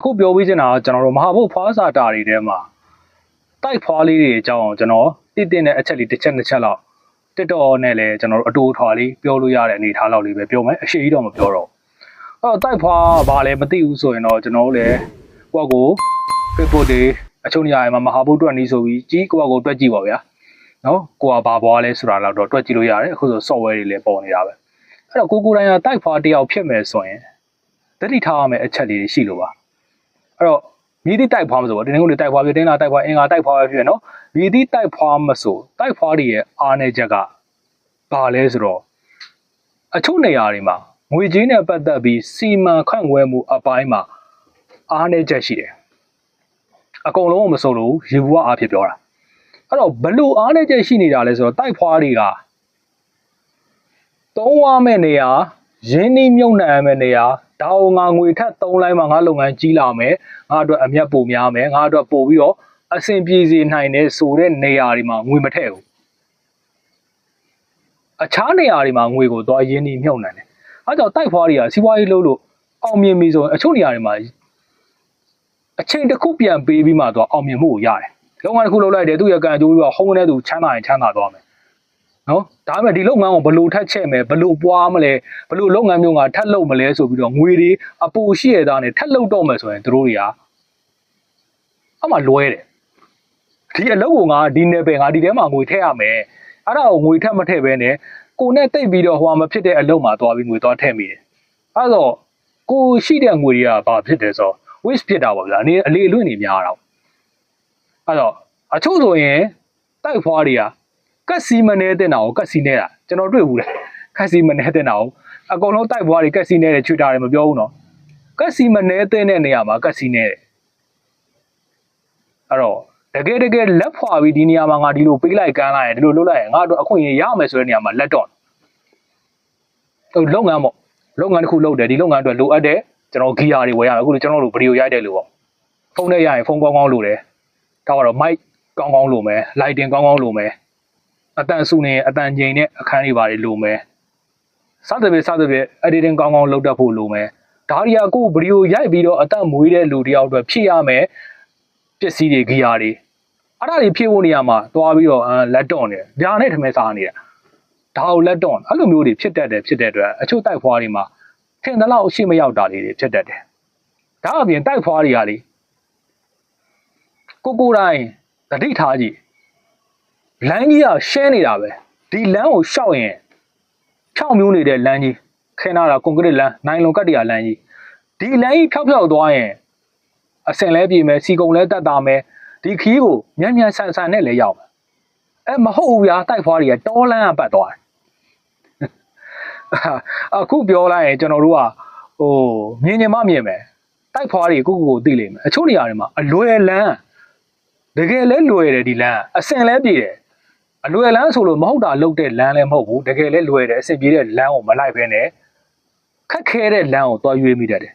အခုပြောပြချင်တာကကျွန်တော်တို့မဟာဘုတ်ဖွားစာတာတွေထဲမှာတိုက်ဖွားလေးတွေအကြောင်းကျွန်တော်တည်တည်တဲ့အချက်လေးတစ်ချက်နှစ်ချက်လောက်တက်တော်နဲ့လည်းကျွန်တော်တို့အတူထွာလေးပြောလို့ရတဲ့အနေအထားလောက်လေးပဲပြောမယ်အရှိကြီးတော့မပြောတော့အဲ့တော့တိုက်ဖွားဘာလဲမသိဘူးဆိုရင်တော့ကျွန်တော်တို့လည်းကိုယ့်ကို Facebook တွေအချုံနေရာမှာမဟာဘုတ်အတွက်နီးဆိုပြီးကြီးကိုယ့်ကိုတွက်ကြည့်ပါဗျာနော်ကိုကဘာဘွားလဲဆိုတာတော့တွက်ကြည့်လို့ရတယ်အခုဆို software တွေလည်းပေါ်နေတာပဲအဲ့တော့ကိုကိုယ်တိုင်ကတိုက်ဖွားတစ်ယောက်ဖြစ်မယ်ဆိုရင်တတိထားရမယ့်အချက်လေးတွေရှိလို့ပါ အဲ့တော့မြည်သည့်တိုက်ဖွားမဆိုပေါ့တင်းငုံတွေတိုက်ဖွားပြီးတင်းလာတိုက်ဖွားအင်္ဂါတိုက်ဖွားပဲဖြစ်ရနော်မြည်သည့်တိုက်ဖွားမဆိုတိုက်ဖွားတွေရဲ့အားနည်းချက်ကဘာလဲဆိုတော့အချို့နေရာတွေမှာငွေကြေးနဲ့ပတ်သက်ပြီးစီမံခန့်ခွဲမှုအပိုင်းမှာအားနည်းချက်ရှိတယ်အကုန်လုံးကိုမဆိုလို့ရေဘူးကအားဖြစ်ပြောတာအဲ့တော့ဘလို့အားနည်းချက်ရှိနေတာလဲဆိုတော့တိုက်ဖွားတွေကသုံးဝမဲ့နေရာ ရင်းနှီးမြုပ်နှံရမယ့်နေရာဒါအောင်ငါငွေထက်သုံးလိုက်မှငါလုပ်ငန်းကြီးလာမယ်ငါအတွက်အမျက်ပိုများမယ်ငါအတွက်ပို့ပြီးတော့အဆင်ပြေစေနိုင်တဲ့ဆိုတဲ့နေရာတွေမှာငွေမထည့်ဘူးအခြားနေရာတွေမှာငွေကိုသွားရင်းနှီးမြုပ်နှံတယ်အဲကြောင့်တိုက်ဖွားတွေကစီးပွားရေးလုပ်လို့အောင်မြင်ပြီဆိုရင်အချို့နေရာတွေမှာအချိန်တစ်ခုပြန်ပေးပြီးမှသွားအောင်မြင်မှုကိုရတယ်လုပ်ငန်းတစ်ခုလုပ်လိုက်တယ်သူ့ရဲ့ကံအကျိုးပြီးတော့ဟုံးနေတဲ့သူချမ်းသာရင်ချမ်းသာသွားမယ် နော်ဒါပေမဲ့ဒီလုပ်ငန်းကိုဘယ်လိုထက်ချက်မယ်ဘယ်လိုပွားမလဲဘယ်လိုလုပ်ငန်းမျိုးကထက်လုပ်မလဲဆိုပြီးတော့ငွေတွေအပူရှိရသားနဲ့ထက်လုပ်တော့မယ်ဆိုရင်တို့တွေကအမှလွဲတယ်ဒီအလုပ်ကိုငါဒီနယ်ပယ်ငါဒီထဲမှာငွေထည့်ရမယ်အဲ့ဒါကိုငွေထက်မထည့်ဘဲနဲ့ကိုနဲ့တိတ်ပြီးတော့ဟိုမှာမဖြစ်တဲ့အလုပ်မှာသွားပြီးငွေသွားထည့်မိတယ်အဲ့တော့ကိုရှိတဲ့ငွေတွေကဘာဖြစ်တယ်ဆိုတော့ waste ဖြစ်တာပေါ့ဗျာအနေအလေအလွင့်နေများတော့အဲ့တော့အချို့ဆိုရင်တိုက်ဖွားတွေက ကက်စီမနေတဲ့တာကိုကက်စီနေတာကျွန်တော်တွေ့ဘူးလေကက်စီမနေတဲ့တာကိုအကုန်လုံးတိုက်ဖွားတွေကက်စီနေတဲ့ချွေတာတွေမပြောဘူးနော်ကက်စီမနေတဲ့နေရာမှာကက်စီနေတယ်အဲ့တော့တကယ်တကယ်လက်ဖွာပြီးဒီနေရာမှာငါဒီလိုပေးလိုက်ကမ်းလိုက်ရင်ဒီလိုလုပ်လိုက်ရင်ငါတို့အခွင့်အရေးရမယ်ဆိုတဲ့နေရာမှာလက်တော့ဟိုလုပ်ငန်းပေါ့လုပ်ငန်းတစ်ခုလုပ်တယ်ဒီလုပ်ငန်းအတွက်လိုအပ်တဲ့ကျွန်တော်ဂီယာတွေဝယ်ရမယ်အခုလိုကျွန်တော်တို့ဗီဒီယိုရိုက်တယ်လို့ပေါ့ဖုန်းနဲ့ရရင်ဖုန်းကောင်းကောင်းလိုတယ်ဒါကတော့ mic ကောင်းကောင်းလိုမယ် lighting ကောင်းကောင်းလိုမယ် အတန်ဆူနေအတန်ငြိမ်တဲ့အခန်းတွေပါတယ်လိုမယ်စသဖြင့်စသဖြင့် editing ကောင်းကောင်းလုပ်တတ်ဖို့လိုမယ်ဒါရီယာကိုဗီဒီယိုရိုက်ပြီးတော့အတန်မွေးတဲ့လူတယောက်အတွက်ဖြည့်ရမယ်ပစ္စည်းတွေဂီယာတွေအဲ့ဒါတွေဖြည့်ဖို့နေရာမှာသွားပြီးတော့လက်တော့နေဗျာနဲ့ထမဲစားနေတာဒါကိုလက်တော့အဲ့လိုမျိုးတွေဖြစ်တတ်တယ်ဖြစ်တဲ့အတွက်အချို့တိုက်ဖွားတွေမှာထင်တယ်လို့အရှိမရောက်တာလေးတွေဖြစ်တတ်တယ်ဒါအပြင်တိုက်ဖွားတွေကလေကိုကိုတိုင်းတတိထားကြည့် လမ်းကြီးကရှင်းနေတာပဲဒီလမ်းကိုရှောက်ရင်ဖြောက်မျိုးနေတဲ့လမ်းကြီးခင်းလာတာကွန်ကရစ်လမ်းနိုင်လွန်ကတ်တရလမ်းကြီးဒီလမ်းကြီးဖြောက်ဖြောက်သွားရင်အစင်လဲပြေမယ်စီကုံလဲတက်တာမယ်ဒီခီးကိုမြန်မြန်ဆန်ဆန်နဲ့လဲရောက်မယ်အဲမဟုတ်ဘူးဗျာတိုက်ဖွားတွေကတောလန်းကပတ်သွားတယ်အခုပြောလိုက်ရင်ကျွန်တော်တို့ကဟိုမြင်မြင်မှမြင်မယ်တိုက်ဖွားတွေကိုကိုကိုသိလိမ့်မယ်အချို့နေရာတွေမှာအလွယ်လန်းတကယ်လဲလွယ်တယ်ဒီလန်းအစင်လဲပြေတယ် အလွယ်လန်းဆိုလို့မဟုတ်တာလုတ်တဲ့လမ်းလည်းမဟုတ်ဘူးတကယ်လဲလွယ်တယ်အဆင်ပြေတဲ့လမ်းကိုမလိုက်ဘဲနဲ့ခက်ခဲတဲ့လမ်းကိုသွားရွေးမိတတ်တယ်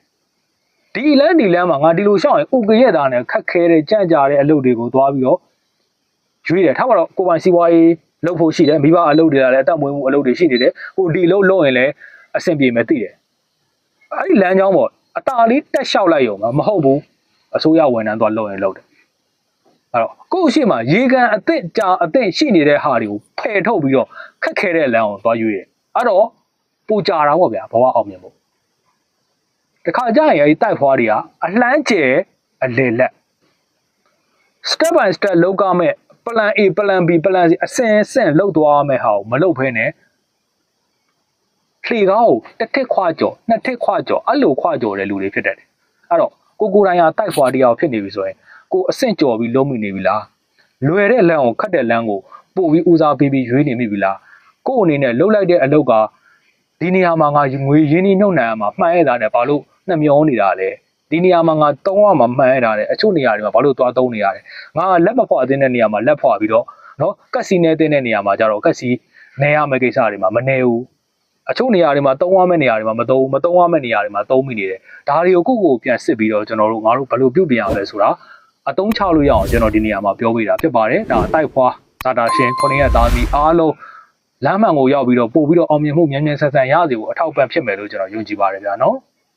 ဒီလမ်းဒီလမ်းမှာငါဒီလိုရှောက်ရင်ဥကရက်တာနဲ့ခက်ခဲတဲ့ကြံ့ကြာတဲ့အလုပ်တွေကိုသွားပြီးတော့ရွေးတယ်ထားပါတော့ကိုပိုင်စီးပွားရေးလုပ်ဖို့ရှိတယ်မိဘအလုပ်တွေကလည်းအတက်မွေးမှုအလုပ်တွေရှိနေတယ်ဟိုဒီအလုပ်လုပ်ရင်လည်းအဆင်ပြေမယ်သိတယ်အဲ့ဒီလမ်းကြောင်းပေါ့အတာလေးတက်လျှောက်လိုက်ရုံမဟုတ်ဘူးအစိုးရဝန်ထမ်းသွားလုပ်ရင်လုပ်တယ် အဲ့တော့ကိုယ့်ရှိမှရေကန်အသင့်ကြာအသင့်ရှိနေတဲ့ဟာတွေကိုဖယ်ထုတ်ပြီးတော့ခက်ခဲတဲ့လမ်းကိုသွားရွေးတယ်အဲ့တော့ပူကြတာပေါ့ဗျာဘဝအောင်မြင်ဖို့တခါကျရင်အဲဒီတိုက်ဖွားတွေကအလှမ်းကျဲအလေလက် step by step လောက်ကမဲ့ plan A plan B plan C အစင်စင်လောက်သွားမဲ့ဟာကိုမလုပ်ဖဲနဲ့လှေကားကိုတစ်ထစ်ခွာကြော်နှစ်ထစ်ခွာကြော်အဲ့လိုခွာကြော်တဲ့လူတွေဖြစ်တတ်တယ်အဲ့တော့ကိုကိုတိုင်းဟာတိုက်ဖွာတရားဖြစ်နေပြီဆိုရင် ကိုအဆင့်ကြော်ပြီးလုံးမိနေပြီလားလွယ်တဲ့လမ်းကိုခတ်တဲ့လမ်းကိုပို့ပြီးဦးစားပေးပြီးရွေးနေမိပြီလားကို့အနေနဲ့လှုပ်လိုက်တဲ့အလုပ်ကဒီနေရာမှာငါငွေရင်းနှီးမြုပ်နှံရမှာမှန်ရတာနဲ့ဘာလို့နှမျောနေတာလဲဒီနေရာမှာငါတုံးရမှာမှန်ရတာနဲ့အချို့နေရာတွေမှာဘာလို့သွားတုံးနေရလဲငါလက်မဖွာအသင်းတဲ့နေရာမှာလက်ဖွာပြီးတော့နော်ကက်စီနဲ့တင်းတဲ့နေရာမှာကျတော့ကက်စီနေရမယ့်ကိစ္စတွေမှာမနေဘူးအချို့နေရာတွေမှာတုံးရမယ့်နေရာတွေမှာမတုံးမတုံးရမယ့်နေရာတွေမှာတုံးမိနေတယ်ဒါတွေကိုကိုယ့်ကိုပြန်စစ်ပြီးတော့ကျွန်တော်တို့ငါတို့ဘယ်လိုပြုတ်ပြင်ရလဲဆိုတာ အတုံးချလို့ရအောင်ကျွန်တော်ဒီနေရာမှာပြောပြတာဖြစ်ပါတယ်ဒါတိုက်ဖွာဇာတာရှင်ခုနှစ်ရက်သားသမီးအားလုံးလမ်းမှန်ကိုရောက်ပြီးတော့ပို့ပြီးတော့အောင်မြင်မှုမြန်မြန်ဆန်ဆန်ရစေဖို့အထောက်ပံ့ဖြစ်မယ်လို့ကျွန်တော်ယုံကြည်ပါတယ်ဗျာနော်